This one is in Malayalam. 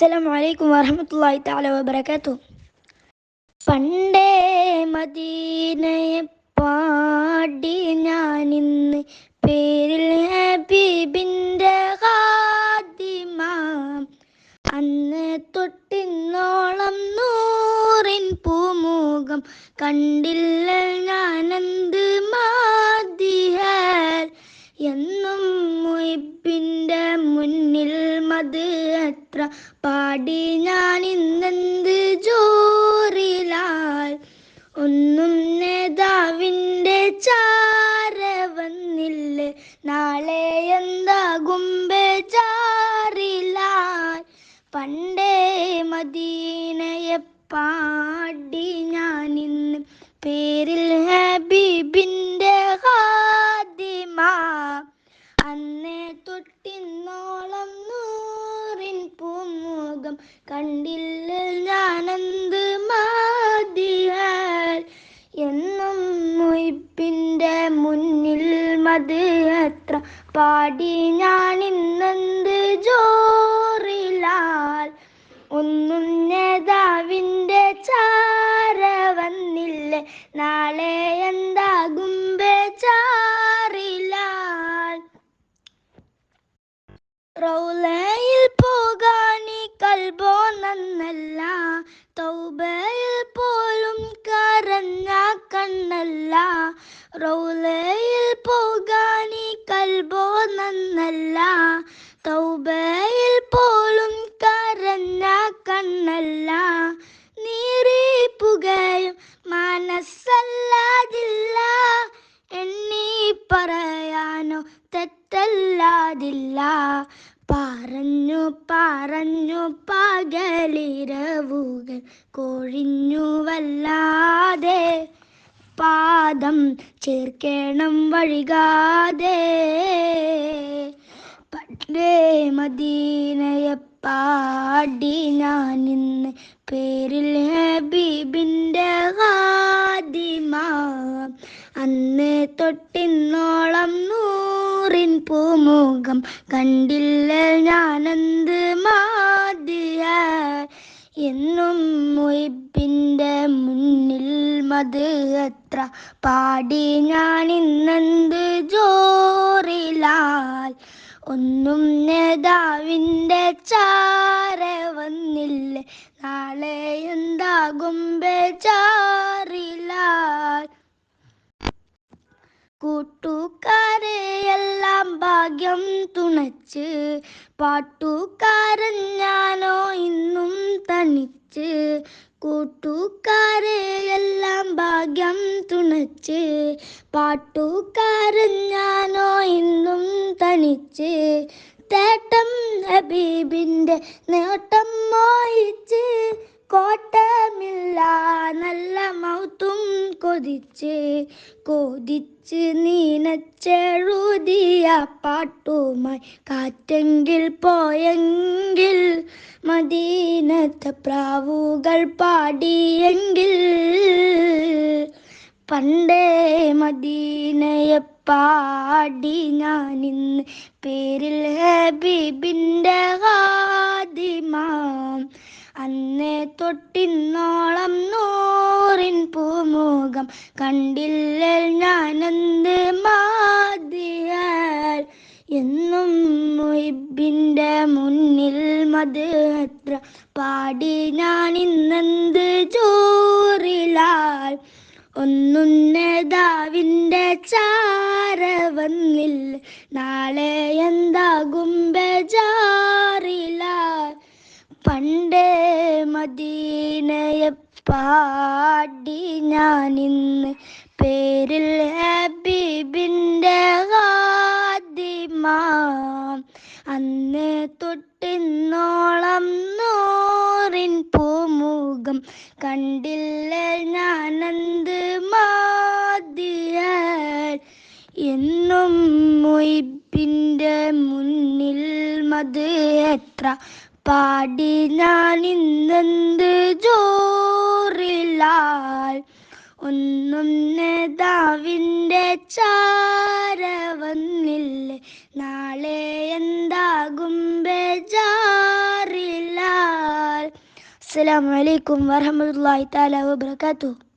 അസ്സലാമു അലൈക്കും വറഹ്മത്തുള്ളാഹി തആല വബറകാതുഹു. പണ്ടേ മദീനയെ പാടി ഞാൻ ഇന്ന് പേരിൽ ഹബീബിന്റെ ഖാദിമ. അന്ന് തൊട്ടിന്നോളം നൂറിൻ പൂമുഖം കണ്ടില്ല ഞാനന്ത് മാതിയാൽ എന്നും മുയിബിന്റെ മുന്നിൽ മത് എത്ര പാടി ഞാൻ ഇന്നെന്ത് ജോറിലാൽ? ഒന്നും നേതാവിന്റെ ചാര വന്നില്ലേ നാളെ എന്താകും ബേജാറിലാൽ? പണ്ടേ മദീനയെ കണ്ടില്ല ഞാനെന്ത് മതിയാൽ? എന്നും മുയിപ്പിന്റെ മുന്നിൽ മത് എത്ര? പാടി ഞാൻ ഇന്നെന്ത് ജോറിലാൽ? ഒന്നും നേതാവിന്റെ ചാര വന്നില്ലേ? നാളെ എന്താകും ബേജാറിലാൽ? റൗലയിൽ റൗലയിൽ പോകാനി കൽബോ നന്നല്ല. തൗബയിൽ പോലും കരഞ്ഞ കണ്ണല്ല. നീറി പുകയും മനസ്സല്ലാതില്ല. എണ്ണി പറയാനോ തെറ്റല്ലാതില്ല. പറഞ്ഞു പറഞ്ഞു പകലിരവുകൾ കൊഴിഞ്ഞു വല്ലാതെ പാദം ചേർക്കണം വഴികാതെ. പണ്ടേ മദീനയെ പാടി ഞാൻ ഇന്ന് പേരിൽ ഹബീബിന്റെ ഹാദിമ അന്ന് തൊട്ടിന്നോളം നൂറിൻ പൂമുഖം കണ്ടില്ല ഞാനെന്ത് മാതിയ. എന്നും മൊയ്പിന്റെ മുന്നിൽ മത് എത്ര? പാടി ഞാൻ ഇന്നെന്ത് ജോറിലാൽ? ഒന്നും നേതാവിന്റെ ചാര വന്നില്ല. നാളെ എന്താകും ബേജാറിലാൽ? കൂട്ടുകാരെ എല്ലാം ഭാഗ്യം തുണച്ച് പാട്ടുകാരൻ ഞാനോ ഇന്നും തനിച്ച്. കൂട്ടുകാരെ പാട്ടുകാരൻ ഞാനോ ഇന്നും തനിച്ച് തേട്ടം ഹബീബിന്റെ നേട്ടം മോഹിച്ച് കോട്ടമില്ല നല്ല മൗത്തും കൊതിച്ച് കൊതിച്ച് നീനച്ചെഴുതിയ പാട്ടുമായി കാറ്റെങ്കിൽ പോയെങ്കിൽ മദീനത്തെ പ്രാവുകൾ പാടിയെങ്കിൽ പണ്ടേ മദീനയെ പാടി ഇന്ന് പേരിൽ ഹബീബിന്റെ ഖാദിമ. അന്നേ തൊട്ടിന്നോളം നൂറിൻ പൂമുഖം കണ്ടില്ല ഞാനെന്ത് മാതിയാൽ? എന്നും മൊയ്ബിന്റെ മുന്നിൽ മത് പാടി ഞാൻ ഇന്നെന്ത് ചോറിലാൽ ഒന്നും ചാരവന്നിൽ നാളെ എന്താകും ബജാറില പണ്ടേ മദീനയെ പാടി ഞാൻ ഇന്ന് പേരിൽ ഹബീബിന്റെ ഖാദിമ. അന്ന് തൊട്ടിന്നോളം എന്നും മൊയ്ബിന്റെ മുന്നിൽ മത് എത്ര? പാടി ഞാൻ ഇന്നെന്ത് ജോറിലാൽ? ഒന്നും നേതാവിന്റെ ചാര വന്നില്ലേ? നാളെ എന്താകും ബേജാറില്ല അസ്സലാമലൈക്കും അലൈക്കും വറഹ്മത്തുള്ളാഹി വബർക്കാത്തു